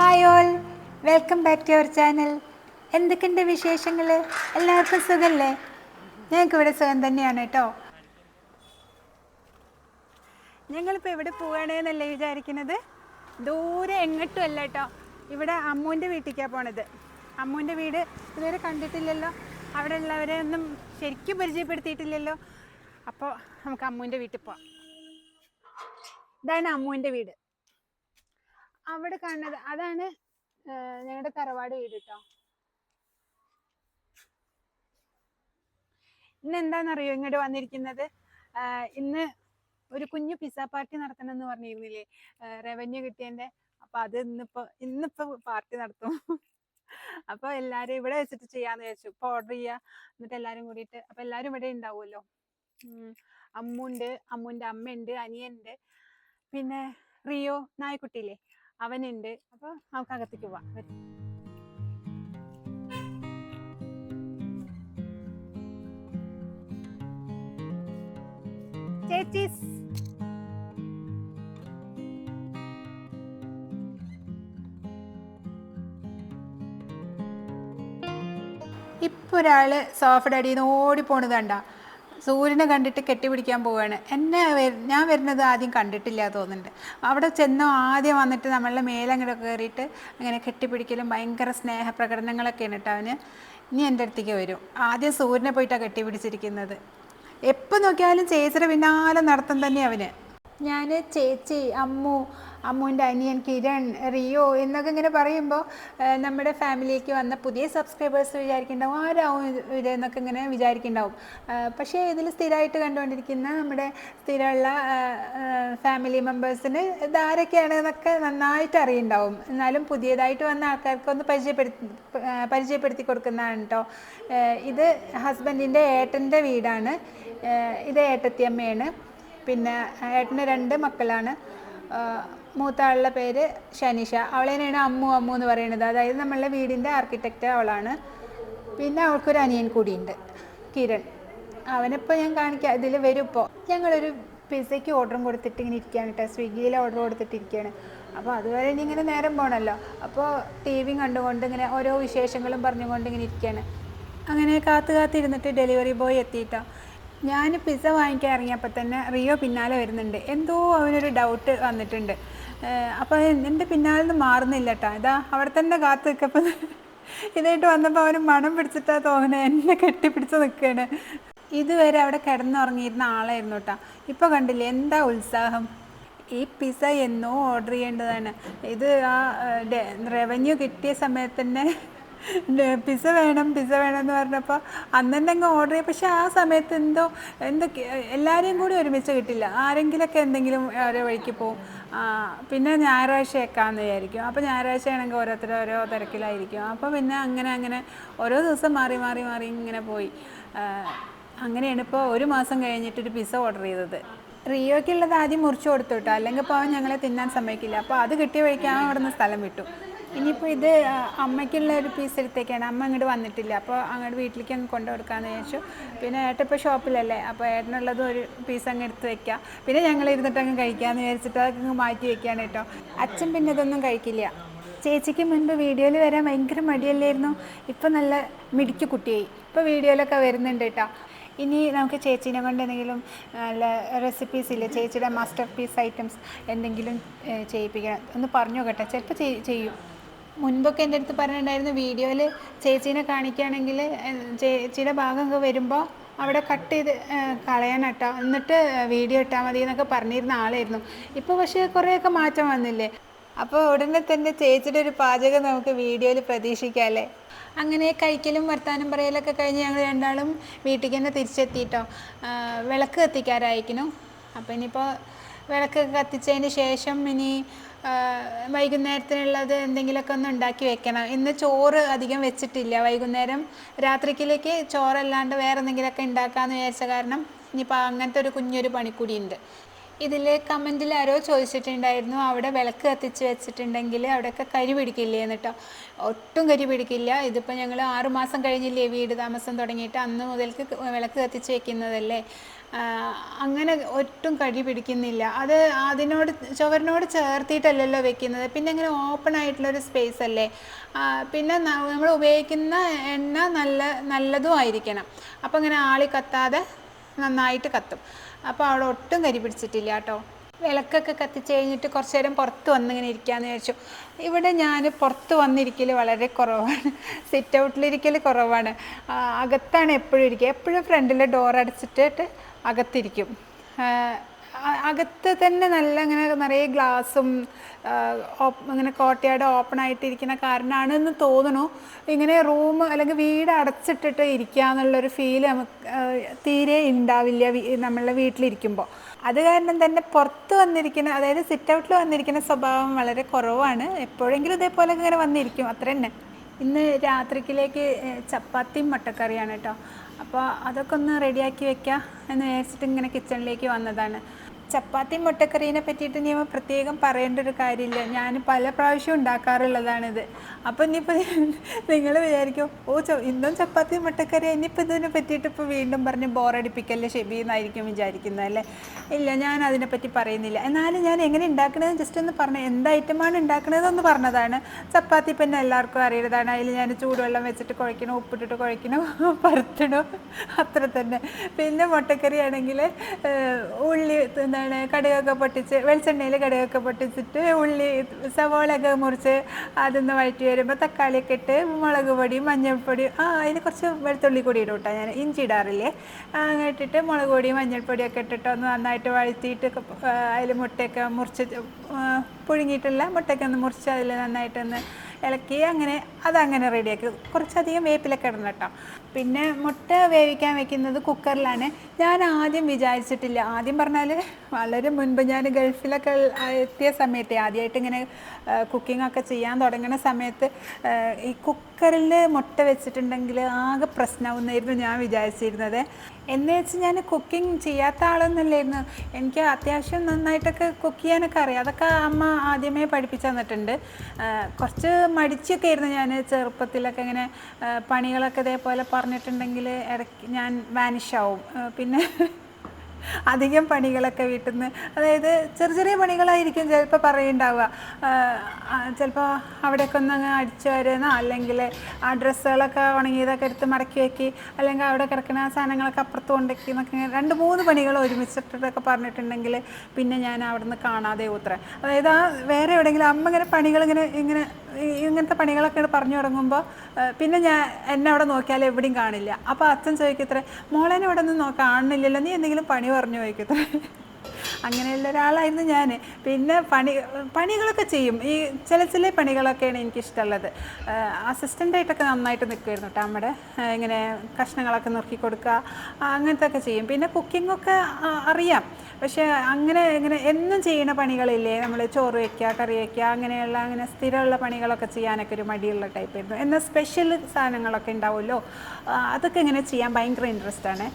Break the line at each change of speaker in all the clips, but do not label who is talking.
Hi all. Welcome back to our channel. എന്തൊക്കെയുണ്ട് വിശേഷങ്ങൾ എല്ലാവർക്കും സുഖമല്ലേ ഞങ്ങൾക്ക് ഇവിടെ സുഖം തന്നെയാണ് കേട്ടോ ഞങ്ങളിപ്പോൾ എവിടെ പോവുകയാണെന്നല്ലേ വിചാരിക്കുന്നത്? ദൂരെ എങ്ങോട്ടും അല്ല കേട്ടോ ഇവിടെ അമ്മൂന്റെ വീട്ടിലേക്കാണ് പോണത്. അമ്മൂന്റെ വീട് ഇതുവരെ കണ്ടിട്ടില്ലല്ലോ. അവിടെ ഉള്ളവരെ ഒന്നും ശരിക്കും പരിചയപ്പെടുത്തിയിട്ടില്ലല്ലോ. അപ്പോൾ നമുക്ക് അമ്മൂന്റെ വീട്ടിൽ പോവാം. ഇതാണ് അമ്മൂന്റെ വീട്. അവിടെ കാണുന്നത് അതാണ് ഞങ്ങളുടെ തറവാട് വീട് കേട്ടോ ഇന്ന് എന്താണെന്നറിയോ ഇങ്ങോട്ട് വന്നിരിക്കുന്നത്? ഇന്ന് ഒരു കുഞ്ഞു പിസ്സ പാർട്ടി നടത്തണം എന്ന് പറഞ്ഞിരുന്നില്ലേ റവന്യൂ കിട്ടിയതിന്റെ അപ്പൊ അത് ഇന്നിപ്പോ ഇന്നിപ്പോ പാർട്ടി നടത്തും. അപ്പൊ എല്ലാരും ഇവിടെ വെച്ചിട്ട് ചെയ്യാന്ന് വിചാരിച്ചു. ഇപ്പൊ ഓർഡർ ചെയ്യാ. എന്നിട്ട് എല്ലാരും കൂടിയിട്ട് അപ്പൊ എല്ലാരും ഇവിടെ ഉണ്ടാവുമല്ലോ. അമ്മുണ്ട് അമ്മുന്റെ അമ്മയുണ്ട് അനിയനുണ്ട് പിന്നെ റിയോ നായക്കുട്ടിയില്ലേ? അവനുണ്ട്. അപ്പൊ നമുക്ക് അകത്തേക്ക് പോവാം. വരൂ. ചേച്ചീസ്. ഇപ്പൊ ഒരാൾ സോഫയുടെ അടിയിൽ കണ്ട. സൂര്യനെ കണ്ടിട്ട് കെട്ടിപ്പിടിക്കാൻ പോവുകയാണ് എന്നെ ഞാൻ വരുന്നത് ആദ്യം കണ്ടിട്ടില്ല തോന്നുന്നുണ്ട്. അവിടെ ചെന്നോ ആദ്യം വന്നിട്ട് നമ്മളുടെ മേലങ്ങോട്ട് കയറിയിട്ട് അങ്ങനെ കെട്ടിപ്പിടിക്കലും ഭയങ്കര സ്നേഹപ്രകടനങ്ങളൊക്കെയാണ് കേട്ടോ അവന്. ഇനി എന്റെ അടുത്തേക്ക് വരും. ആദ്യം സൂര്യനെ പോയിട്ടാണ് കെട്ടിപ്പിടിച്ചിരിക്കുന്നത്. എപ്പോൾ നോക്കിയാലും ചേച്ചിയുടെ പിന്നാലെ നടത്തം തന്നെ അവന്. ഞാൻ ചേച്ചി അമ്മു അമ്മുവിന്റെ അനിയൻ കിരൺ റിയോ എന്നൊക്കെ ഇങ്ങനെ പറയുമ്പോൾ നമ്മുടെ ഫാമിലിക്ക് വന്ന പുതിയ സബ്സ്ക്രൈബേഴ്സ് വിചാരിക്കുന്നുണ്ടാവും ആരാവും ഇത് എന്നൊക്കെ ഇങ്ങനെ വിചാരിക്കുന്നുണ്ടാവും. പക്ഷേ ഇതിൽ സ്ഥിരമായിട്ട് കണ്ടുകൊണ്ടിരിക്കുന്ന നമ്മുടെ സ്ഥിരമുള്ള ഫാമിലി മെമ്പേഴ്സിന് ഇതാരൊക്കെയാണ് എന്നൊക്കെ നന്നായിട്ട് അറിയുണ്ടാവും എന്നാലും പുതിയതായിട്ട് വന്ന ആൾക്കാർക്ക് ഒന്ന് പരിചയപ്പെടുത്തി പരിചയപ്പെടുത്തി കൊടുക്കുന്നതാണ് കേട്ടോ ഇത് ഹസ്ബൻഡിന്റെ ഏട്ടന്റെ വീടാണ്. ഇത് ഏട്ടത്തിയമ്മയാണ്. പിന്നെ ഏട്ടന് രണ്ട് മക്കളാണ്. മൂത്ത ആളുടെ പേര് ഷനിഷ. അവളെ തന്നെയാണ് അമ്മു അമ്മു എന്ന് പറയുന്നത്. അതായത് നമ്മളുടെ വീടിന്റെ ആർക്കിടെക്റ്റ് അവളാണ്. പിന്നെ അവൾക്കൊരു അനിയൻ കൂടിയുണ്ട് കിരൺ. അവനിപ്പോൾ ഞാൻ കാണിക്കാം ഇതിൽ വരും ഇപ്പോൾ. ഞങ്ങളൊരു പിസയ്ക്ക് ഓർഡറും കൊടുത്തിട്ട് ഇങ്ങനെ ഇരിക്കുകയാണ് കേട്ടോ. സ്വിഗ്ഗിയിൽ ഓർഡർ കൊടുത്തിട്ടിരിക്കുകയാണ്. അപ്പോൾ അതുവരെ ഇനി ഇങ്ങനെ നേരം പോകണമല്ലോ അപ്പോൾ ടി വിയും കണ്ടുകൊണ്ട് ഇങ്ങനെ ഓരോ വിശേഷങ്ങളും പറഞ്ഞുകൊണ്ട് ഇങ്ങനെ ഇരിക്കുകയാണ്. അങ്ങനെ കാത്തു കാത്തിരുന്നിട്ട് ഡെലിവറി ബോയ് എത്തിയിട്ടോ. ഞാൻ പിസ്സ വാങ്ങിക്കാൻ ഇറങ്ങിയപ്പോൾ തന്നെ റിയോ പിന്നാലെ വരുന്നുണ്ട്. എന്തോ അവനൊരു ഡൗട്ട് വന്നിട്ടുണ്ട്. അപ്പോൾ എന്റെ പിന്നാലെ നിന്ന് മാറുന്നില്ല കേട്ടോ ഇതാ അവിടെ തന്നെ കാത്തു നിൽക്കപ്പോൾ ഇതായിട്ട് വന്നപ്പോൾ അവന് മണം പിടിച്ചിട്ടാ തോന്നുന്നത് എന്നെ കെട്ടിപ്പിടിച്ച് നിൽക്കുകയാണ് ഇതുവരെ അവിടെ കിടന്നുറങ്ങിയിരുന്ന ആളായിരുന്നു കേട്ടോ ഇപ്പോൾ കണ്ടില്ലേ എന്താ ഉത്സാഹം? ഈ പിസ്സ എന്നോ ഓർഡർ ചെയ്യേണ്ടതാണ്. ഇത് ആ റവന്യൂ കിട്ടിയ സമയത്ത് തന്നെ പിസ്സ വേണം പിസ്സ വേണം എന്ന് പറഞ്ഞപ്പോൾ അന്ന് അങ്ങ് ഓർഡർ ചെയ്യും പക്ഷെ ആ സമയത്ത് എന്തോ എന്തൊക്കെ എല്ലാവരെയും കൂടി ഒരുമിച്ച് കിട്ടില്ല. ആരെങ്കിലൊക്കെ എന്തെങ്കിലും ഓരോ വഴിക്ക് പോകും പിന്നെ ഞായറാഴ്ച വെക്കാമെന്ന് വിചാരിക്കും. അപ്പോൾ ഞായറാഴ്ച ആണെങ്കിൽ ഓരോരുത്തർ ഓരോ തിരക്കിലായിരിക്കും. അപ്പോൾ പിന്നെ അങ്ങനെ അങ്ങനെ ഓരോ ദിവസം മാറി മാറി മാറി ഇങ്ങനെ പോയി. അങ്ങനെയാണ് ഇപ്പോൾ ഒരു മാസം കഴിഞ്ഞിട്ടൊരു പിസ ഓർഡർ ചെയ്തത്. റിയോയ്ക്കുള്ളത് ആദ്യം മുറിച്ച് കൊടുത്തു കേട്ടോ. അല്ലെങ്കിൽ ഇപ്പോൾ അവൻ ഞങ്ങളെ തിന്നാൻ സമ്മതിക്കില്ല. അപ്പോൾ അത് കിട്ടിയ വഴിക്ക് അവൻ സ്ഥലം വിട്ടു. ഇനിയിപ്പോൾ ഇത് അമ്മയ്ക്കുള്ള ഒരു പീസ് എടുത്തേക്കാണ്. അമ്മ അങ്ങോട്ട് വന്നിട്ടില്ല. അപ്പോൾ അങ്ങോട്ട് വീട്ടിലേക്ക് അങ്ങ് കൊണ്ടു കൊടുക്കാമെന്ന് പിന്നെ ഏട്ടൻ ഇപ്പോൾ ഷോപ്പിലല്ലേ? അപ്പോൾ ഏട്ടനുള്ളതും ഒരു പീസ് അങ്ങ് എടുത്ത് വെക്കാം. പിന്നെ ഞങ്ങൾ ഇരുന്നിട്ട് അങ്ങ് കഴിക്കാമെന്ന് വിചാരിച്ചിട്ട് അതൊക്കെ അങ്ങ് മാറ്റി വെക്കുകയാണ് കേട്ടോ. അച്ഛൻ പിന്നെ ഇതൊന്നും കഴിക്കില്ല. ചേച്ചിക്ക് മുൻപ് വീഡിയോയിൽ വരാൻ ഭയങ്കര മടിയല്ലായിരുന്നു? ഇപ്പം നല്ല മിടിക്ക് കുട്ടിയായി. ഇപ്പോൾ വീഡിയോയിലൊക്കെ വരുന്നുണ്ട് കേട്ടോ. ഇനി നമുക്ക് ചേച്ചീനെ കൊണ്ട് എന്തെങ്കിലും നല്ല റെസിപ്പീസ് ഇല്ലേ? ചേച്ചിയുടെ മാസ്റ്റർ പീസ് ഐറ്റംസ് എന്തെങ്കിലും ചെയ്യിപ്പിക്കണം. ഒന്ന് പറഞ്ഞു കേട്ടോ ചിലപ്പോൾ ചെയ്യും. മുൻപൊക്കെ എന്റെ അടുത്ത് പറഞ്ഞിട്ടുണ്ടായിരുന്നു വീഡിയോയിൽ ചേച്ചീനെ കാണിക്കുകയാണെങ്കിൽ ചേച്ചിയുടെ ഭാഗമൊക്കെ വരുമ്പോൾ അവിടെ കട്ട് ചെയ്ത് കേട്ടോ എന്നിട്ട് വീഡിയോ ഇട്ടാൽ മതി എന്നൊക്കെ പറഞ്ഞിരുന്ന ആളായിരുന്നു. ഇപ്പോൾ പക്ഷേ കുറേയൊക്കെ മാറ്റം വന്നില്ലേ? അപ്പോൾ ഉടനെ തന്നെ ചേച്ചിയുടെ ഒരു പാചകം നമുക്ക് വീഡിയോയിൽ പ്രതീക്ഷിക്കാം അല്ലേ? അങ്ങനെ കഴിക്കലും വർത്താനം പറയലൊക്കെ കഴിഞ്ഞ് ഞങ്ങൾ രണ്ടാളും വീട്ടിൽ തന്നെ തിരിച്ചെത്തിയിട്ടോ വിളക്ക് കത്തിക്കാറായിരിക്കുന്നു. അപ്പോൾ ഇനിയിപ്പോൾ വിളക്ക് കത്തിച്ചതിന് ശേഷം ഇനി വൈകുന്നേരത്തിനുള്ളത് എന്തെങ്കിലുമൊക്കെ ഒന്ന് ഉണ്ടാക്കി വെക്കണം. ഇന്ന് ചോറ് അധികം വെച്ചിട്ടില്ല. വൈകുന്നേരം രാത്രിക്കിലേക്ക് ചോറല്ലാണ്ട് വേറെ എന്തെങ്കിലുമൊക്കെ ഉണ്ടാക്കാമെന്ന് വിചാരിച്ച കാരണം ഇനിയിപ്പോൾ അങ്ങനത്തെ ഒരു കുഞ്ഞൊരു പണിക്കൂടി ഉണ്ട് ഇതിൽ കമന്റിൽ ആരോ ചോദിച്ചിട്ടുണ്ടായിരുന്നു അവിടെ വിളക്ക് കത്തിച്ച് വെച്ചിട്ടുണ്ടെങ്കിൽ അവിടെയൊക്കെ കരി പിടിക്കില്ലേ എന്നിട്ടോ ഒട്ടും കരി പിടിക്കില്ല. ഇതിപ്പോൾ ഞങ്ങൾ ആറുമാസം കഴിഞ്ഞില്ലേ വീട് താമസം തുടങ്ങിയിട്ട് അന്ന് മുതൽക്ക് വിളക്ക് കത്തിച്ച് വെക്കുന്നതല്ലേ? അങ്ങനെ ഒട്ടും കരി പിടിക്കുന്നില്ല. അത് അതിനോട് ചുവരിനോട് ചേർത്തിയിട്ടല്ലല്ലോ വെക്കുന്നത്. പിന്നെ ഇങ്ങനെ ഓപ്പൺ ആയിട്ടുള്ളൊരു സ്പേസ് അല്ലേ? പിന്നെ നമ്മൾ ഉപയോഗിക്കുന്ന എണ്ണ നല്ല നല്ലതും ആയിരിക്കണം. അപ്പോൾ ഇങ്ങനെ ആളി കത്താതെ നന്നായിട്ട് കത്തും. അപ്പോൾ അവിടെ ഒട്ടും കരി പിടിച്ചിട്ടില്ല കേട്ടോ. വിളക്കൊക്കെ കത്തിച്ച് കഴിഞ്ഞിട്ട് കുറച്ച് നേരം പുറത്ത് വന്നിങ്ങനെ ഇരിക്കാമെന്ന് വിചാരിച്ചു. ഇവിടെ ഞാൻ പുറത്ത് വന്നിരിക്കൽ വളരെ കുറവാണ്. സിറ്റ് ഔട്ടിലിരിക്കൽ കുറവാണ്. അകത്താണ് എപ്പോഴും ഇരിക്കുക. എപ്പോഴും ഫ്രണ്ടിൽ ഡോർ അടച്ചിട്ടിട്ട് അകത്തിരിക്കും. അകത്ത് തന്നെ നല്ല അങ്ങനെ നിറയെ ഗ്ലാസും അങ്ങനെ കോട്ടയാട് ഓപ്പൺ ആയിട്ടിരിക്കുന്ന കാരണമാണെന്ന് തോന്നുന്നു. ഇങ്ങനെ റൂം അല്ലെങ്കിൽ വീട് അടച്ചിട്ടിട്ട് ഇരിക്കുക എന്നുള്ളൊരു ഫീൽ നമുക്ക് തീരെ ഉണ്ടാവില്ല നമ്മളുടെ വീട്ടിലിരിക്കുമ്പോൾ അത് കാരണം തന്നെ പുറത്ത് വന്നിരിക്കുന്ന അതായത് സിറ്റ് ഔട്ടിൽ വന്നിരിക്കുന്ന സ്വഭാവം വളരെ കുറവാണ്. എപ്പോഴെങ്കിലും ഇതേപോലെ ഇങ്ങനെ വന്നിരിക്കും. അത്ര തന്നെ. ഇന്ന് രാത്രിക്കിലേക്ക് ചപ്പാത്തിയും മുട്ടക്കറിയാണ് കേട്ടോ. അപ്പോൾ അതൊക്കെ ഒന്ന് റെഡിയാക്കി വെക്കാം എന്ന് വിചാരിച്ചിട്ട് ഇങ്ങനെ കിച്ചണിലേക്ക് വന്നതാണ്. ചപ്പാത്തിയും മുട്ടക്കറീനെ പറ്റിയിട്ട് നീ പ്രത്യേകം പറയേണ്ട ഒരു കാര്യമില്ല. ഞാൻ പല പ്രാവശ്യം ഉണ്ടാക്കാറുള്ളതാണിത്. അപ്പം ഇനിയിപ്പോൾ നിങ്ങൾ വിചാരിക്കും ഓ ഇന്നും ചപ്പാത്തി മുട്ടക്കറി ഇനിയിപ്പോൾ ഇതിനെ പറ്റിയിട്ട് ഇപ്പോൾ വീണ്ടും പറഞ്ഞ് ബോറടിപ്പിക്കല്ലേ ഷെബി എന്നായിരിക്കും വിചാരിക്കുന്നത് അല്ലേ? ഇല്ല ഞാൻ അതിനെപ്പറ്റി പറയുന്നില്ല. എന്നാലും ഞാൻ എങ്ങനെ ഉണ്ടാക്കണതെന്ന് ജസ്റ്റ് ഒന്ന് പറഞ്ഞു എന്ത് ഐറ്റമാണ് ഉണ്ടാക്കണതെന്ന് പറഞ്ഞതാണ്. ചപ്പാത്തി പിന്നെ എല്ലാവർക്കും അറിയുന്നതാണ്. അതിൽ ഞാൻ ചൂടുവെള്ളം വെച്ചിട്ട് കുഴക്കണം ഉപ്പിട്ടിട്ട് കുഴക്കണം പരത്തണം അത്ര തന്നെ. പിന്നെ മുട്ടക്കറി ആണെങ്കിൽ ഉള്ളി എന്താണ് കടുകൊക്കെ പൊട്ടിച്ച് വെളിച്ചെണ്ണയിൽ കടുകൊക്കെ പൊട്ടിച്ചിട്ട് ഉള്ളി സവോളയൊക്കെ മുറിച്ച് അതൊന്ന് വഴറ്റി വരുമ്പോൾ തക്കാളിയൊക്കെ ഇട്ട് മുളക് പൊടി മഞ്ഞൾപ്പൊടി ആ അതിന് കുറച്ച് വെളുത്തുള്ളി കൂടി ഇടും കേട്ടോ ഞാൻ. ഇഞ്ചി ഇടാറില്ലേ? അങ്ങനെ ഇട്ടിട്ട് മുളക് പൊടി മഞ്ഞൾപ്പൊടിയൊക്കെ ഇട്ടിട്ട് ഒന്ന് നന്നായിട്ട് വഴറ്റിയിട്ട് അതിൽ മുട്ടയൊക്കെ മുറിച്ച് പുഴുങ്ങിയിട്ടുള്ള മുട്ടയൊക്കെ ഒന്ന് മുറിച്ച് അതിൽ നന്നായിട്ടൊന്ന് ഇളക്കി അങ്ങനെ അതങ്ങനെ റെഡിയാക്കി. കുറച്ചധികം വേപ്പിലൊക്കെ ഇടണം കേട്ടോ. പിന്നെ മുട്ട വേവിക്കാൻ വെക്കുന്നത് കുക്കറിലാണ്. ഞാൻ ആദ്യം വിചാരിച്ചിട്ടില്ല. ആദ്യം പറഞ്ഞാൽ വളരെ മുൻപ് ഞാൻ ഗൾഫിലൊക്കെ എത്തിയ സമയത്ത് ആദ്യമായിട്ട് ഇങ്ങനെ കുക്കിംഗ് ഒക്കെ ചെയ്യാൻ തുടങ്ങുന്ന സമയത്ത് ഈ കുക്കറിൽ മുട്ട വെച്ചിട്ടുണ്ടെങ്കിൽ ആകെ പ്രശ്നമാവുന്നായിരുന്നു ഞാൻ വിചാരിച്ചിരുന്നത്. എന്ന് വെച്ച് ഞാൻ കുക്കിംഗ് ചെയ്യാത്ത ആളൊന്നുമില്ലായിരുന്നു എനിക്ക് അത്യാവശ്യം നന്നായിട്ടൊക്കെ കുക്ക് ചെയ്യാനൊക്കെ അറിയാം. അതൊക്കെ അമ്മ ആദ്യമേ പഠിപ്പിച്ചു തന്നിട്ടുണ്ട്. കുറച്ച് മടിച്ചൊക്കെ ആയിരുന്നു ഞാൻ ചെറുപ്പത്തിലൊക്കെ ഇങ്ങനെ പണികളൊക്കെ ഇതേപോലെ പറഞ്ഞിട്ടുണ്ടെങ്കിൽ ഇടയ്ക്ക് ഞാൻ വാനിഷ് ആവും. പിന്നെ അധികം പണികളൊക്കെ വീട്ടിൽ നിന്ന് അതായത് ചെറിയ ചെറിയ പണികളായിരിക്കും ചിലപ്പോൾ പറയുണ്ടാവുക. ചിലപ്പോൾ അവിടെയൊക്കെ ഒന്ന് അങ്ങ് അടിച്ചു വരുന്ന അല്ലെങ്കിൽ ആ ഡ്രസ്സുകളൊക്കെ ഉണങ്ങിയതൊക്കെ എടുത്ത് മടക്കി വെക്കി അല്ലെങ്കിൽ അവിടെ കിടക്കുന്ന സാധനങ്ങളൊക്കെ അപ്പുറത്ത് കൊണ്ടുവയ്ക്കി എന്നൊക്കെ രണ്ട് മൂന്ന് പണികൾ ഒരുമിച്ചിട്ടൊക്കെ പറഞ്ഞിട്ടുണ്ടെങ്കിൽ പിന്നെ ഞാൻ അവിടെ നിന്ന് കാണാതെ ഉത്തരം അതായത് ആ വേറെ എവിടെയെങ്കിലും അമ്മ ഇങ്ങനെ പണികൾ ഇങ്ങനെ ഇങ്ങനെ ഇങ്ങനത്തെ പണികളൊക്കെ പറഞ്ഞു തുടങ്ങുമ്പോൾ പിന്നെ ഞാൻ എന്നെ അവിടെ നോക്കിയാൽ എവിടെയും കാണില്ല. അപ്പോൾ അച്ഛൻ ചോദിക്കത്രേ മോളേനെ ഇവിടെ നിന്ന് കാണുന്നില്ലല്ലോ നീ എന്തെങ്കിലും പണി പറഞ്ഞു ചോദിക്കത്രേ അങ്ങനെയുള്ള ഒരാളായിരുന്നു ഞാൻ പിന്നെ പണി പണികളൊക്കെ ചെയ്യും. ഈ ചില ചില പണികളൊക്കെയാണ് എനിക്കിഷ്ടമുള്ളത്. അസിസ്റ്റന്റായിട്ടൊക്കെ നന്നായിട്ട് നിൽക്കുമായിരുന്നു കേട്ടോ നമ്മുടെ ഇങ്ങനെ കഷ്ണങ്ങളൊക്കെ നുറുക്കി കൊടുക്കുക അങ്ങനത്തെ ഒക്കെ ചെയ്യും. പിന്നെ കുക്കിങ്ങൊക്കെ അറിയാം. പക്ഷേ അങ്ങനെ ഇങ്ങനെ എന്നും ചെയ്യുന്ന പണികളില്ലേ? നമ്മൾ ചോറ് വയ്ക്കുക കറി വയ്ക്കുക അങ്ങനെയുള്ള അങ്ങനെ സ്ഥിരമുള്ള പണികളൊക്കെ ചെയ്യാനൊക്കെ ഒരു മടിയുള്ള ടൈപ്പായിരുന്നു എന്നാൽ സ്പെഷ്യൽ സാധനങ്ങളൊക്കെ ഉണ്ടാവുമല്ലോ? അതൊക്കെ ഇങ്ങനെ ചെയ്യാൻ ഭയങ്കര ഇൻട്രസ്റ്റ് ആണ്.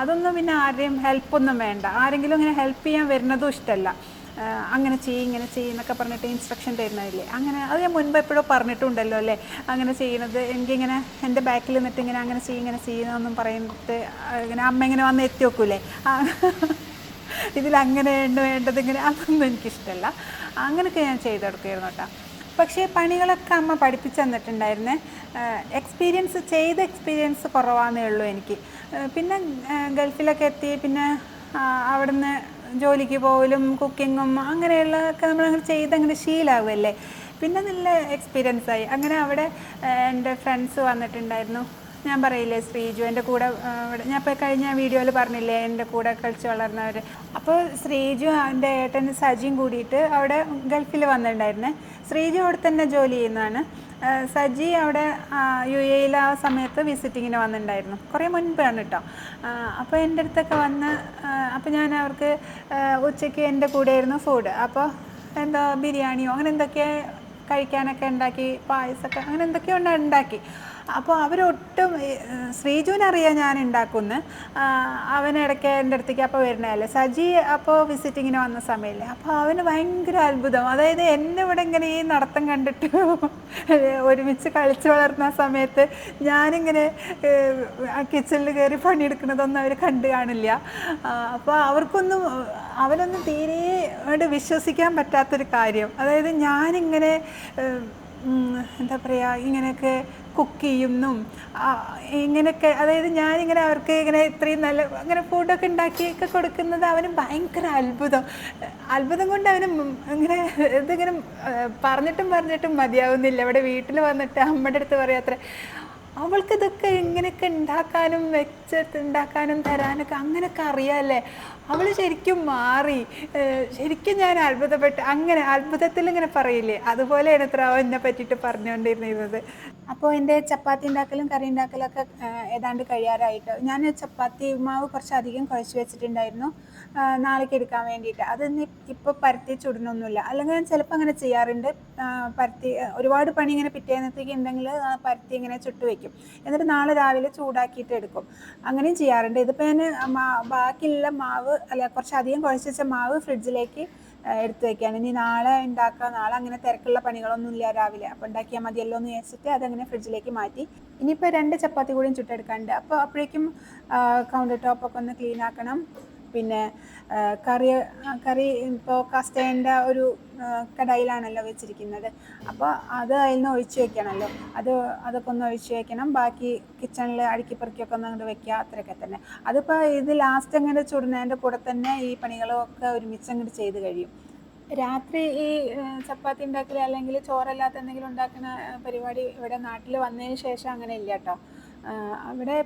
അതൊന്നും പിന്നെ ആരെയും ഹെൽപ്പൊന്നും വേണ്ട. ആരെങ്കിലും ഇങ്ങനെ ചെയ്യാൻ വരുന്നതും ഇഷ്ടമല്ല അങ്ങനെ ചെയ്യും ഇങ്ങനെ ചെയ്യും എന്നൊക്കെ പറഞ്ഞിട്ട് ഇൻസ്ട്രക്ഷൻ തരുന്നതല്ലേ? അങ്ങനെ അത് ഞാൻ മുൻപ് എപ്പോഴും പറഞ്ഞിട്ടുണ്ടല്ലോ അല്ലേ? അങ്ങനെ ചെയ്യുന്നത് എനിക്കിങ്ങനെ എന്റെ ബാക്കിൽ നിന്നിട്ട് ഇങ്ങനെ അങ്ങനെ ചെയ്യും ഇങ്ങനെ ചെയ്യുന്നതെന്നും പറയുന്നിട്ട് ആ, ഇങ്ങനെ അമ്മ ഇങ്ങനെ വന്ന് എത്തി വെക്കൂലേ ഇതിലങ്ങനെ വേണ്ടത് ഇങ്ങനെ അതൊന്നും എനിക്കിഷ്ടമല്ല അങ്ങനെയൊക്കെ ഞാൻ ചെയ്ത് കൊടുക്കുമായിരുന്നു കേട്ടോ. പക്ഷേ പണികളൊക്കെ അമ്മ പഠിപ്പിച്ചു തന്നിട്ടുണ്ടായിരുന്നേ. എക്സ്പീരിയൻസ് ചെയ്ത എക്സ്പീരിയൻസ് കുറവാന്നേ ഉള്ളൂ എനിക്ക്. പിന്നെ ഗൾഫിലൊക്കെ എത്തി പിന്നെ അവിടുന്ന് ജോലിക്ക് പോകലും കുക്കിങ്ങും അങ്ങനെയുള്ള ഒക്കെ നമ്മളങ്ങനെ ചെയ്തങ്ങനെ ശീലാവുമല്ലേ പിന്നെ നല്ല എക്സ്പീരിയൻസ് ആയി. അങ്ങനെ അവിടെ എന്റെ ഫ്രണ്ട്സ് വന്നിട്ടുണ്ടായിരുന്നു. ഞാൻ പറയില്ലേ ശ്രീജു എന്റെ കൂടെ ഞാൻ ഇപ്പോൾ കഴിഞ്ഞ വീഡിയോയിൽ പറഞ്ഞില്ലേ എന്റെ കൂടെ കളിച്ച് വളർന്നവർ അപ്പോൾ ശ്രീജു എന്റെ ഏട്ടൻ സജിയും കൂടിയിട്ട് അവിടെ ഗൾഫിൽ വന്നിട്ടുണ്ടായിരുന്നേ. ശ്രീജു അവിടെ തന്നെ ജോലി ചെയ്യുന്നതാണ്. സജി അവിടെ യു എയിൽ ആ സമയത്ത് വിസിറ്റിങ്ങിന് വന്നിട്ടുണ്ടായിരുന്നു. കുറേ മുൻപാണ് കേട്ടോ അപ്പോൾ എന്റെ അടുത്തൊക്കെ വന്ന് അപ്പോൾ ഞാൻ അവർക്ക് ഉച്ചയ്ക്ക് എന്റെ കൂടെയായിരുന്നു ഫുഡ് അപ്പോൾ എന്താ ബിരിയാണിയോ അങ്ങനെ എന്തൊക്കെ കഴിക്കാനൊക്കെ ഉണ്ടാക്കി പായസമൊക്കെ അങ്ങനെ എന്തൊക്കെയോ ഉണ്ട് ഉണ്ടാക്കി. അപ്പോൾ അവരൊട്ടും ശ്രീജുവിനറിയാം ഞാൻ ഉണ്ടാക്കുമെന്ന് അവനിടയ്ക്ക് എന്റെ അടുത്തേക്ക് അപ്പോൾ വരുന്നതല്ലേ? സജി അപ്പോൾ വിസിറ്റിങ്ങിന് വന്ന സമയമില്ലേ അപ്പോൾ അവന് ഭയങ്കര അത്ഭുതം. അതായത് എന്നെ ഇവിടെ ഇങ്ങനെ ഈ നടത്തം കണ്ടിട്ട് ഒരുമിച്ച് കളിച്ച് വളർന്ന സമയത്ത് ഞാനിങ്ങനെ കിച്ചണിൽ കയറി പണിയെടുക്കുന്നതൊന്നും അവർ കണ്ടു കാണില്ല. അപ്പോൾ അവർക്കൊന്നും അവനൊന്നും തീരെ വിശ്വസിക്കാൻ പറ്റാത്തൊരു കാര്യം. അതായത് ഞാനിങ്ങനെ എന്താ പറയുക ഇങ്ങനെയൊക്കെ കുക്ക് ചെയ്യുന്നും ഇങ്ങനെയൊക്കെ അതായത് ഞാനിങ്ങനെ അവർക്ക് ഇങ്ങനെ ഇത്രയും നല്ല അങ്ങനെ ഫുഡൊക്കെ ഉണ്ടാക്കിയൊക്കെ കൊടുക്കുന്നത് അവന് ഭയങ്കര അത്ഭുതം. അത്ഭുതം കൊണ്ട് അവന് ഇങ്ങനെ ഇതിങ്ങനെ പറഞ്ഞിട്ടും പറഞ്ഞിട്ടും മതിയാവുന്നില്ല. ഇവിടെ വീട്ടിൽ വന്നിട്ട് അമ്മയുടെ അടുത്ത് പറയാത്രേ അവൾക്ക് ഇതൊക്കെ ഇങ്ങനെയൊക്കെ ഉണ്ടാക്കാനും വെച്ചിട്ട് ഉണ്ടാക്കാനും തരാനൊക്കെ അങ്ങനെയൊക്കെ അറിയാമല്ലേ അവൾ ശരിക്കും മാറി. ശരിക്കും ഞാൻ അത്ഭുതപ്പെട്ട് അങ്ങനെ അത്ഭുതത്തിൽ ഇങ്ങനെ പറയില്ലേ? അതുപോലെയാണ് ഇത്ര എന്നെ പറ്റിയിട്ട് പറഞ്ഞുകൊണ്ടിരുന്നത്. അപ്പോൾ എന്റെ ചപ്പാത്തി ഉണ്ടാക്കലും കറി ഉണ്ടാക്കലൊക്കെ ഏതാണ്ട് കഴിയാറായിട്ട്? ഞാൻ ചപ്പാത്തി മാവ് കുറച്ചധികം കുഴച്ച് വെച്ചിട്ടുണ്ടായിരുന്നു. നാളേക്ക് എടുക്കാൻ വേണ്ടിയിട്ട്. അതൊന്നും ഇപ്പോൾ പരത്തി ചുടണമൊന്നുമില്ല അല്ലെങ്കിൽ ഞാൻ ചിലപ്പോൾ അങ്ങനെ ചെയ്യാറുണ്ട്. പരത്തി ഒരുപാട് പണി ഇങ്ങനെ പിറ്റേന്നത്തേക്ക് ഉണ്ടെങ്കിൽ പരത്തി ഇങ്ങനെ ചുട്ട് വയ്ക്കും എന്നിട്ട് നാളെ രാവിലെ ചൂടാക്കിയിട്ട് എടുക്കും. അങ്ങനെയും ചെയ്യാറുണ്ട്. ഇതിപ്പോൾ ഞാൻ ബാക്കിയുള്ള മാവ് അല്ല കുറച്ചധികം കുഴച്ച് വെച്ച മാവ് ഫ്രിഡ്ജിലേക്ക് എടുത്തു വെക്കുകയാണ്. ഇനി നാളെ ഉണ്ടാക്കാം നാളെ അങ്ങനെ തിരക്കുള്ള പണികളൊന്നും ഇല്ല രാവിലെ. അപ്പോൾ ഉണ്ടാക്കിയാൽ മതിയല്ലോ എന്ന് വിചാരിച്ചിട്ട് അതങ്ങനെ ഫ്രിഡ്ജിലേക്ക് മാറ്റി. ഇനിയിപ്പോൾ രണ്ട് ചപ്പാത്തി കൂടിയും ചുട്ടെടുക്കാനുണ്ട്. അപ്പോൾ അപ്പോഴേക്കും കൗണ്ടർ ടോപ്പൊക്കെ ഒന്ന് ക്ലീൻ ആക്കണം. പിന്നെ കറി കറി ഇപ്പോൾ കസ്റ്റേന്റെ ഒരു കടയിലാണല്ലോ വെച്ചിരിക്കുന്നത്. അപ്പോൾ അത് അതിൽ നിന്ന് ഒഴിച്ച് വെക്കണമല്ലോ അത് അതൊക്കെ ഒന്ന് ഒഴിച്ച് വെക്കണം. ബാക്കി കിച്ചണിൽ അടുക്കിപ്പറിക്കൊക്കെ ഒന്ന് അങ്ങോട്ട് വെക്കുക. അത്രയൊക്കെ തന്നെ. അതിപ്പോൾ ഇത് ലാസ്റ്റ് അങ്ങനെ ചുടുന്നതിന്റെ കൂടെ തന്നെ ഈ പണികളൊക്കെ ഒരുമിച്ച് അങ്ങോട്ട് ചെയ്ത് കഴിയും. രാത്രി ഈ ചപ്പാത്തി ഉണ്ടാക്കൽ അല്ലെങ്കിൽ ചോറല്ലാത്ത എന്തെങ്കിലും ഉണ്ടാക്കുന്ന പരിപാടി ഇവിടെ നാട്ടിൽ വന്നതിന് ശേഷം അങ്ങനെ ഇല്ല കേട്ടോ. അവിടെ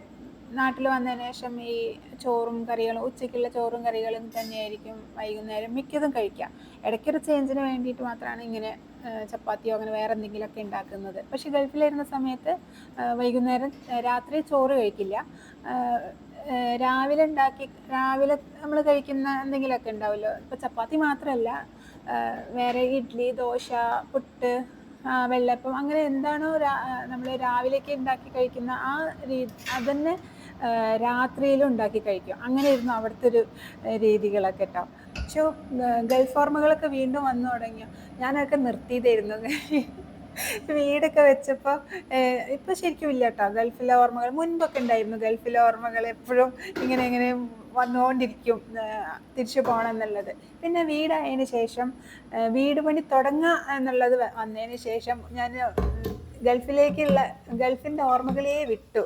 നാട്ടിൽ വന്നതിന് ശേഷം ഈ ചോറും കറികളും ഉച്ചയ്ക്കുള്ള ചോറും കറികളും തന്നെയായിരിക്കും വൈകുന്നേരം മിക്കതും കഴിക്കുക. ഇടയ്ക്കൊരു ചേഞ്ചിന് വേണ്ടിയിട്ട് മാത്രമാണ് ഇങ്ങനെ ചപ്പാത്തിയോ അങ്ങനെ വേറെ എന്തെങ്കിലുമൊക്കെ ഉണ്ടാക്കുന്നത്. പക്ഷെ ഗൾഫിലിരുന്ന സമയത്ത് വൈകുന്നേരം രാത്രി ചോറ് കഴിക്കില്ല. രാവിലെ ഉണ്ടാക്കി രാവിലെ നമ്മൾ കഴിക്കുന്ന എന്തെങ്കിലുമൊക്കെ ഉണ്ടാവുമല്ലോ. ഇപ്പോൾ ചപ്പാത്തി മാത്രമല്ല വേറെ ഇഡ്ഡലി ദോശ പുട്ട് വെള്ളപ്പം അങ്ങനെ എന്താണോ നമ്മൾ രാവിലേക്ക് ഉണ്ടാക്കി കഴിക്കുന്ന ആ രീതി അതന്നെ രാത്രിയിലും ഉണ്ടാക്കി കഴിക്കും. അങ്ങനെ ഇരുന്നു അവിടുത്തെ ഒരു രീതികളൊക്കെ കേട്ടോ പക്ഷേ ഗൾഫ് ഓർമ്മകളൊക്കെ വീണ്ടും വന്നു തുടങ്ങിയോ? ഞാനൊക്കെ നിർത്തിയതായിരുന്നു. വീടൊക്കെ വെച്ചപ്പോൾ ഇപ്പം ശരിക്കും ഇല്ല കേട്ടോ ഗൾഫിലെ ഓർമ്മകൾ മുൻപൊക്കെ ഉണ്ടായിരുന്നു ഗൾഫിലെ ഓർമ്മകൾ എപ്പോഴും ഇങ്ങനെ ഇങ്ങനെ വന്നുകൊണ്ടിരിക്കും തിരിച്ചു പോകണം എന്നുള്ളത് പിന്നെ വീടായതിന് ശേഷം വീട് പണി തുടങ്ങുക എന്നുള്ളത് വന്നതിന് ശേഷം ഞാൻ ഗൾഫിലേക്കുള്ള ഗൾഫിന്റെ ഓർമ്മകളെ വിട്ടു.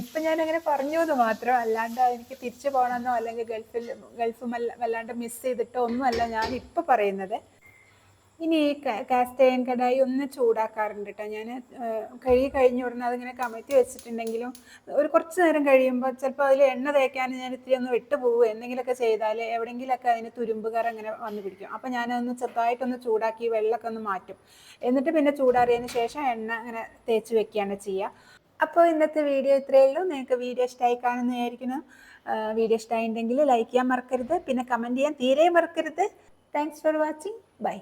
ഇപ്പൊ ഞാൻ അങ്ങനെ പറഞ്ഞു എന്ന് മാത്രം. അല്ലാണ്ട് എനിക്ക് തിരിച്ചു പോകണമെന്നോ അല്ലെങ്കിൽ ഗൾഫിൽ ഗൾഫ് വല്ല- വല്ലാണ്ട് മിസ് ചെയ്തിട്ടോ ഒന്നുമല്ല ഞാൻ ഇപ്പൊ പറയുന്നത്. ഇനി ഈ കാസ്റ്റ് കടായി ഒന്ന് ചൂടാക്കാറുണ്ട് കേട്ടോ ഞാൻ കഴുകി കഴിഞ്ഞ ഉടനെ അതിങ്ങനെ കമഴ്ത്തി വെച്ചിട്ടുണ്ടെങ്കിലും ഒരു കുറച്ച് നേരം കഴിയുമ്പോൾ ചിലപ്പോൾ അതിൽ എണ്ണ തേക്കാൻ ഞാൻ ഇത്തിരി ഒന്ന് വിട്ടു പോകും എന്തെങ്കിലുമൊക്കെ ചെയ്താൽ എവിടെയെങ്കിലുമൊക്കെ അതിന് തുരുമ്പുകാർ അങ്ങനെ വന്ന് പിടിക്കും. അപ്പോൾ ഞാനതൊന്ന് ചെറുതായിട്ടൊന്ന് ചൂടാക്കി വെള്ളമൊക്കെ ഒന്ന് മാറ്റും. എന്നിട്ട് പിന്നെ ചൂടാറിയതിന് ശേഷം എണ്ണ അങ്ങനെ തേച്ച് വെക്കുകയാണ് ചെയ്യുക അപ്പോൾ ഇന്നത്തെ വീഡിയോ ഇത്രയേ ഉള്ളൂ. നിങ്ങൾക്ക് വീഡിയോ ഇഷ്ടമായി കാണുന്നതായിരിക്കണം. വീഡിയോ ഇഷ്ടമായിട്ടുണ്ടെങ്കിൽ ലൈക്ക് ചെയ്യാൻ മറക്കരുത്. പിന്നെ കമന്റ് ചെയ്യാൻ തീരെ മറക്കരുത്. Thanks for watching bye